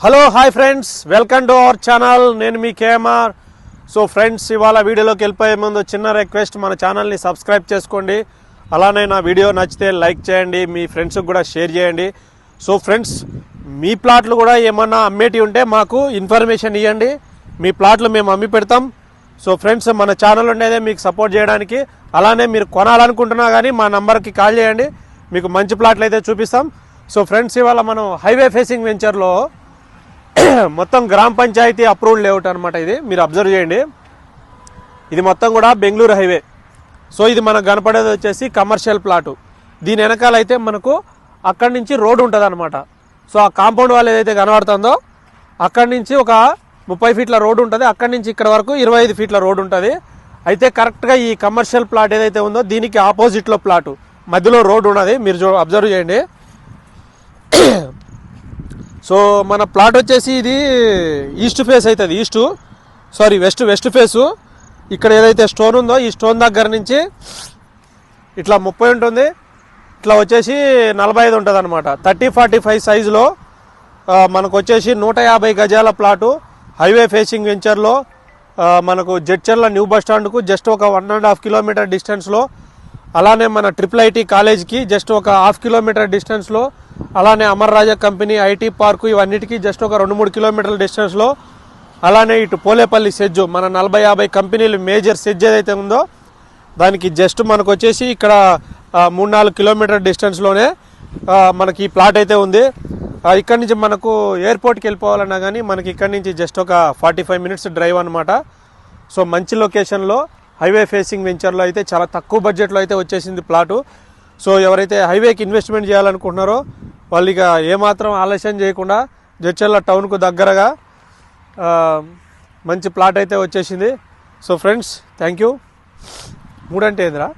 Hello hi friends welcome to our channel నేను మీ KMR. So friends ఇవాళ వీడియోలోకి వెళ్ళిపోయే ముందు చిన్న రిక్వెస్ట్ మన ఛానల్ని సబ్స్క్రైబ్ చేసుకోండి. అలానే నా వీడియో నచ్చితే లైక్ చేయండి మీ ఫ్రెండ్స్కి కూడా షేర్ చేయండి. సో ఫ్రెండ్స్ మీ ప్లాట్లు కూడా ఏమన్నా అమ్మేటి ఉంటే మాకు ఇన్ఫర్మేషన్ ఇవ్వండి మీ ప్లాట్లు మేము అమ్మి పెడతాం. సో ఫ్రెండ్స్ మన ఛానల్ ఉండేదే మీకు సపోర్ట్ చేయడానికి. అలానే మీరు కొనాలనుకుంటున్నా కానీ మా నంబర్కి కాల్ చేయండి. మీకు మంచి ప్లాట్లు అయితే చూపిస్తాం. సో ఫ్రెండ్స్ ఇవాళ మనం హైవే ఫేసింగ్ వెంచర్లో మొత్తం గ్రామ పంచాయతీ అప్రూవ్డ్ లేఅవుట్ అనమాట ఇది. మీరు అబ్జర్వ్ చేయండి. ఇది మొత్తం కూడా బెంగళూరు హైవే సో ఇది మనకు కనపడేది వచ్చేసి కమర్షియల్ ప్లాటు దీని వెనకాల అయితే మనకు అక్కడి నుంచి రోడ్డు ఉంటుంది అనమాట సో ఆ కాంపౌండ్ వాళ్ళు ఏదైతే కనబడుతుందో అక్కడి నుంచి ఒక ముప్పై ఫీట్ల రోడ్ ఉంటుంది. అక్కడి నుంచి ఇక్కడ వరకు ఇరవై ఐదు ఫీట్ల రోడ్డు ఉంటుంది. అయితే కరెక్ట్గా ఈ కమర్షియల్ ప్లాట్ ఏదైతే ఉందో దీనికి ఆపోజిట్లో ప్లాటు మధ్యలో రోడ్డు ఉన్నది. మీరు అబ్జర్వ్ చేయండి. సో మన ప్లాట్ వచ్చేసి ఇది ఈస్ట్ ఫేస్ అవుతుంది east. Sorry west west face. ఇక్కడ ఏదైతే స్టోన్ ఉందో ఈ స్టోన్ దగ్గర నుంచి ఇట్లా ముప్పై ఉంటుంది. ఇట్లా వచ్చేసి నలభై ఐదు ఉంటుంది అనమాట థర్టీ ఫార్టీ ఫైవ్ సైజులో మనకు వచ్చేసి నూట యాభై గజాల ప్లాటు హైవే ఫేసింగ్ వెంచర్లో మనకు జడ్చర్ల న్యూ బస్ స్టాండ్కు జస్ట్ ఒక వన్ అండ్ హాఫ్ కిలోమీటర్ డిస్టెన్స్లో అలానే మన ట్రిపుల్ ఐటీ కాలేజ్కి జస్ట్ ఒక హాఫ్ కిలోమీటర్ డిస్టెన్స్లో అలానే Amar Raja company IT park ఇవన్నిటికీ జస్ట్ ఒక రెండు మూడు కిలోమీటర్ల డిస్టెన్స్లో అలానే ఇటు పోలేపల్లి సెజ్జు మన నలభై యాభై కంపెనీలు మేజర్ సెజ్ ఏదైతే ఉందో దానికి జస్ట్ మనకు వచ్చేసి ఇక్కడ మూడు నాలుగు కిలోమీటర్ డిస్టెన్స్లోనే మనకి ఈ ప్లాట్ అయితే ఉంది. ఇక్కడి నుంచి మనకు ఎయిర్పోర్ట్కి వెళ్ళిపోవాలన్నా కానీ మనకి ఇక్కడి నుంచి జస్ట్ ఒక ఫార్టీ ఫైవ్ మినిట్స్ డ్రైవ్ అనమాట సో మంచి లొకేషన్లో హైవే ఫేసింగ్ వెంచర్లో అయితే చాలా తక్కువ బడ్జెట్లో అయితే వచ్చేసింది ప్లాటు. సో ఎవరైతే హైవేకి ఇన్వెస్ట్మెంట్ చేయాలనుకుంటున్నారో వాళ్ళు ఇక ఏమాత్రం ఆలస్యం చేయకుండా జడ్చర్ల టౌన్కు దగ్గరగా మంచి ప్లాట్ అయితే వచ్చేసింది. సో ఫ్రెండ్స్ థ్యాంక్ యూ మూడంటే ఏందిరా?